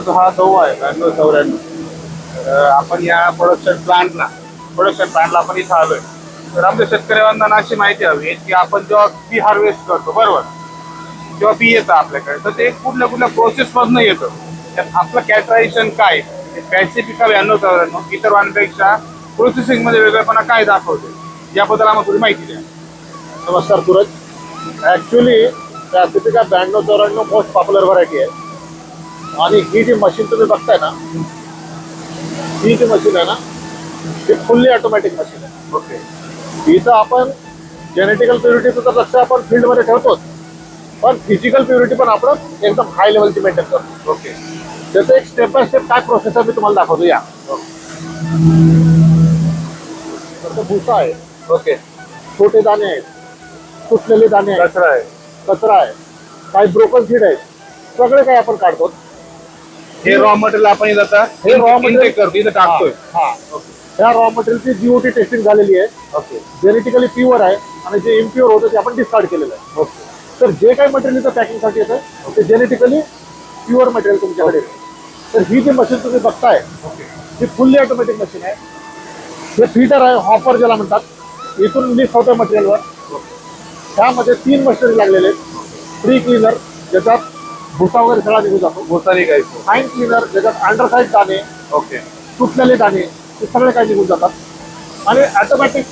आता हा दौ आहे ब्याण्णव चौऱ्याण्णव. आपण या प्रोडक्शन प्लांटला प्रोडक्शन प्लांटला आपण इथं हवे तर आपल्या शेतकऱ्यांना अशी माहिती हवी आहे की आपण जेव्हा बी हार्वेस्ट करतो बरोबर? जेव्हा बी येतं आपल्याकडे तर ते कुठल्या कुठल्या प्रोसेसमधनं येतं? त्यात आपलं कॅटरायझेशन काय? पॅसिफिका ब्याण्णव चौऱ्याण्णव इतर वाहनांपेक्षा प्रोसेसिंगमध्ये वेगळेपणा काय दाखवते? याबद्दल आम्हाला थोडी माहिती द्या. नमस्कार सूरज. ॲक्च्युली पॅसिफिका ब्याण्णव चौऱ्याण्णव मोस्ट पॉप्युलर व्हरायटी आहे. आणि ही जी मशीन तुम्ही बघताय ना ही जी मशीन आहे ना ही फुल्ली ऑटोमॅटिक मशीन आहे. ओके इथं आपण जेनेटिकल प्युरिटीचं तर लक्ष आपण फील्डमध्ये ठेवतोच. पण फिजिकल प्युरिटी पण आपण एकदम हाय लेवलची मेंटेन करतो ओके त्याचं एक स्टेप बाय स्टेप काय प्रोसेस आहे मी तुम्हाला दाखवतो. या. भुसा आहे. ओके छोटे दाणे आहेत. तुटलेले दाणे आहेत. कचरा आहे. कचरा आहे. काही ब्रोकन सीड आहेत. सगळे काही आपण काढतो हे रॉ मटेरियल आपण इथं आता हे raw material- intake करतो इथं टाकतोय. हा ह्या रॉ मटेरियलची जीओटी टेस्टिंग झालेली आहे. ओके. जेनेटिकली प्युअर आहे आणि जे इम्प्युअर होतं ते आपण डिस्कार्ड केलेलं आहे. ओके. तर जे काही मटेरियल इथं पॅकिंगसाठी येतं ते जेनेटिकली प्युअर मटेरियल तुमच्याकडे येतं. तर ही जी मशीन तुम्ही बघताय ही फुल्ली ऑटोमॅटिक मशीन आहे. हे फिटर आहे हॉपर ज्याला म्हणतात. इथून लिफ्ट होतं मटेरियलवर त्यामध्ये तीन मशीनरी लागलेले आहेत. फ्री क्लीनर ज्याच्यात भुसा वगैरे सगळा निघून जातो. भोसारी गायचं फाईन क्लीनर ज्याच्यात अंडरसाईड दाणे ओके. तुटलेले दाणे हे सगळे काही निघून जातात. आणि ऑटोमॅटिक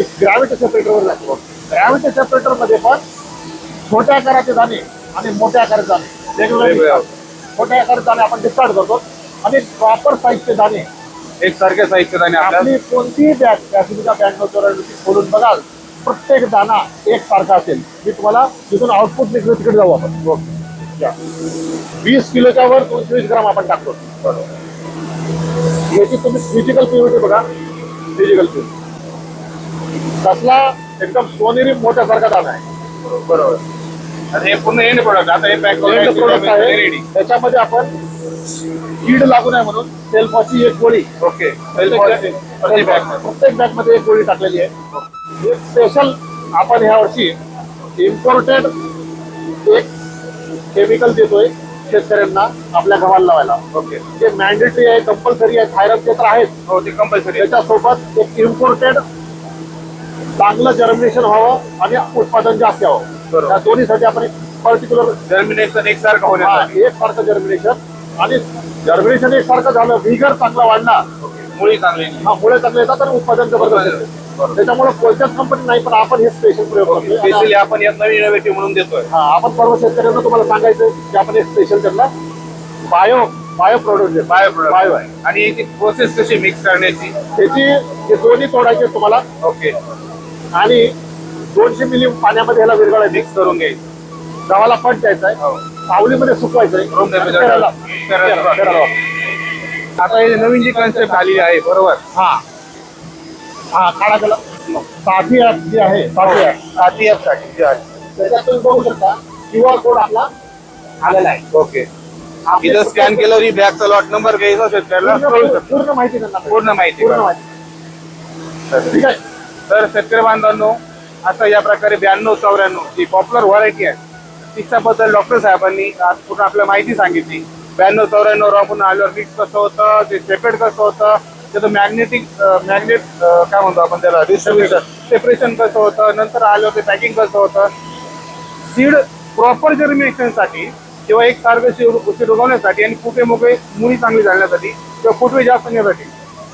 एक ग्रॅव्हिटी सेपरेटरवर लागतो ग्रॅव्हिटी सेपरेटरमध्ये पण छोट्या आकाराचे दाणे आणि मोठ्या आकाराचे दाणे. वेगवेगळे. छोट्या आकाराचे दाणे आपण डिस्कार्ड करतो. आणि प्रॉपर साईजचे दाणे. एक सारख्या आणि आपल्याला? आपली कोणतीही बॅग ब्याण्णव चौऱ्याण्णवची खोलून बघाल प्रत्येक दाना एक सारखा असेल. मी तुम्हाला तिथून आउटपुट निघलं तिकडे जाऊ आपण. वीस किलोच्या वर दोनशे वीस ग्राम आपण टाकतो. याची तुम्ही फिजिकल प्युरिटी बघा. फिजिकल प्युरिटी कसला एकदम सोनेरी मोठ्यासारखा दाना आहे. बरोबर. आणि हे पूर्ण एंड प्रोडक्ट आता हे पॅक प्रोडक्ट करून आहे. रेडी त्याच्यामध्ये आपण कीड लागू नये म्हणून सेल्फॉची एक गोळी. ओके. प्रत्येक बॅग प्रत्येक बॅगमध्ये एक गोळी टाकलेली आहे. एक स्पेशल आपण ह्या वर्षी इम्पोर्टेड एक केमिकल देतोय शेतकऱ्यांना आपल्या गव्हाला लावायला. ओके जे मॅन्डेटरी आहे कंपल्सरी आहे थायरॉइड तर आहेच. हो ते कंपल्सरी त्याच्यासोबत एक इम्पोर्टेड चांगलं जर्मिनेशन व्हावं आणि उत्पादन जास्त यावं. त्या दोन्हीसाठी आपण पर्टिक्युलर जर्मिनेशन एकसारखं हा, होण्यासाठी एक सारखं जर्मिनेशन आणि जर्मिनेशन एक सारखं झालं व्हिगर चांगला वाढला. मुळी चांगली. हा मुळे चांगले येतात आणि उत्पादन जबरदस्त. त्याच्यामुळे कोणत्याच कंपनी नाही पण आपण हे स्पेशल प्रयोग करतोय. आणि स्पेशली आपण यात नवीन इनोव्हेटिव्ह म्हणून देतोय. हा आपण सर्व शेतकऱ्यांना तुम्हाला सांगायचं की आपण एक स्पेशल त्यांना bio bio product bio product bio आहे. आणि याची प्रोसेस कशी मिक्स करण्याची? त्याची हे दोन्ही तोडायचे तुम्हाला. ओके आणि दोनशे मिली पाण्यामध्ये ह्याला विरघळायचे मिक्स करून घ्यायची. गव्हाला पट द्यायचा आहे. हो. सावलीमध्ये सुकवायचं आहे. Room temperature. आता हे नवीन जी कन्सेप्ट आलेली आहे बरोबर? हा. हा काढा त्याला. साथी ऍप जी आहे साथी ऍप साथी ऍपसाठी जे आहे. त्याच्यात तुम्ही बघू शकता क्यू आर कोड आपला आलेला आहे. ओके. इथं स्कॅन केल्यावर ही बॅगचा लॉट नंबर घ्यायचा शेतकऱ्याला कळू पूर्ण शकतो. पूर्ण माहिती त्यांना मिळेल. पूर्ण माहिती. पूर्ण? माहिती. ठीक आहे. तर शेतकरी बांधवांनो आता या प्रकारे ब्याण्णव चौऱ्याण्णव जी पॉप्युलर व्हरायटी आहे तिच्याबद्दल डॉक्टर साहेबांनी आज पूर्ण आपल्याला माहिती सांगितली. ब्याण्णव चौऱ्याण्णव राहून आल्यावर मिक्स कसं होतं ते सेपरेट कसं होतं त्याचं मॅग्नेटिक मॅग्नेट काय म्हणतो आपण त्याला डिस्ट्रीब्युशन सेपरेशन कसं होतं नंतर आलं ते पॅकिंग कसं होतं. सीड प्रॉपर जर्मिनेशनसाठी किंवा एक सारखं सीड सीड उगवण्यासाठी आणि कुठे मोकळे मुळी चांगली जाण्यासाठी किंवा फुटवे जास्त येण्यासाठी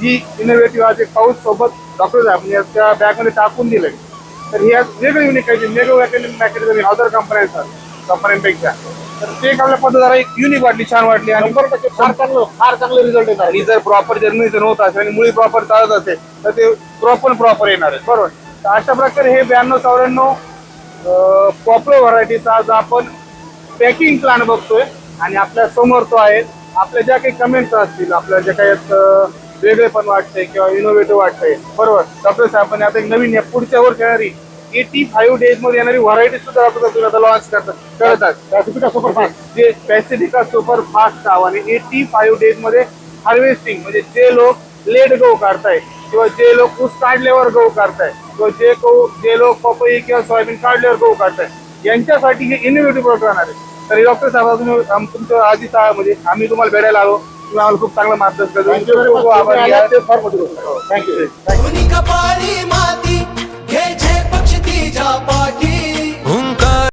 ही इनोव्हेटिव्ह आज एक पाऊस सोबत डॉक्टर साहेबांनी आज त्या बॅगमध्ये टाकून दिलं तर ही आज वेगळं युनिक आहे वेगळं मॅकेनिझम अदर कंपन्या कंपन्यांपेक्षा तर ते एक आपल्या पद्धत जरा एक युनिक वाटली छान वाटली आणि शंभर टक्के फार चांगलं फार चांगले रिझल्ट येणार आणि जर प्रॉपर जर्मिनेशन होत असेल आणि मुळी प्रॉपर चालत असेल तर ते प्रॉपर प्रॉपर येणार आहे. बरोबर? तर अशा प्रकारे हे ब्याण्णव चौऱ्याण्णव पॉप्युलर व्हरायटीचा आज आपण पॅकिंग प्लॅन बघतोय. आणि आपल्यासमोर तो आहे. आपल्या ज्या काही कमेंट्स असतील आपल्या ज्या काही अं, वेगळेपण वाटतंय किंवा इनोव्हेटिव्ह वाटतंय. बरोबर? डॉक्टर साहेबांनी आता एक नवीन या पुढच्या वर्ष येणारी एटी फाईव्ह डेजमध्ये येणारी व्हरायटी सुद्धा साहेब आता लॉन्च करतात. करतात पॅसिफिका सुपर फास्ट जे पॅसिफिका सुपर फास्ट आणि एटी फाईव्ह डेजमध्ये हार्वेस्टिंग म्हणजे जे लोक लेट गहू काढताय किंवा जे लोक ऊस काढल्यावर गहू काढताय किंवा जे गहू जे लोक पपई किंवा सोयाबीन काढल्यावर गहू काढताय यांच्यासाठी हे इनोव्हेटिव्ह प्रोडक्ट राहणार आहे. तरी डॉक्टर साहेब तुम्ही तुमचं आधी सा- म्हणजे आम्ही तुम्हाला भेटायला आलो. तुम्ही आम्हाला खूप चांगलं मार्गदर्शन थँक्यू थँक्यू টিয়া পাখি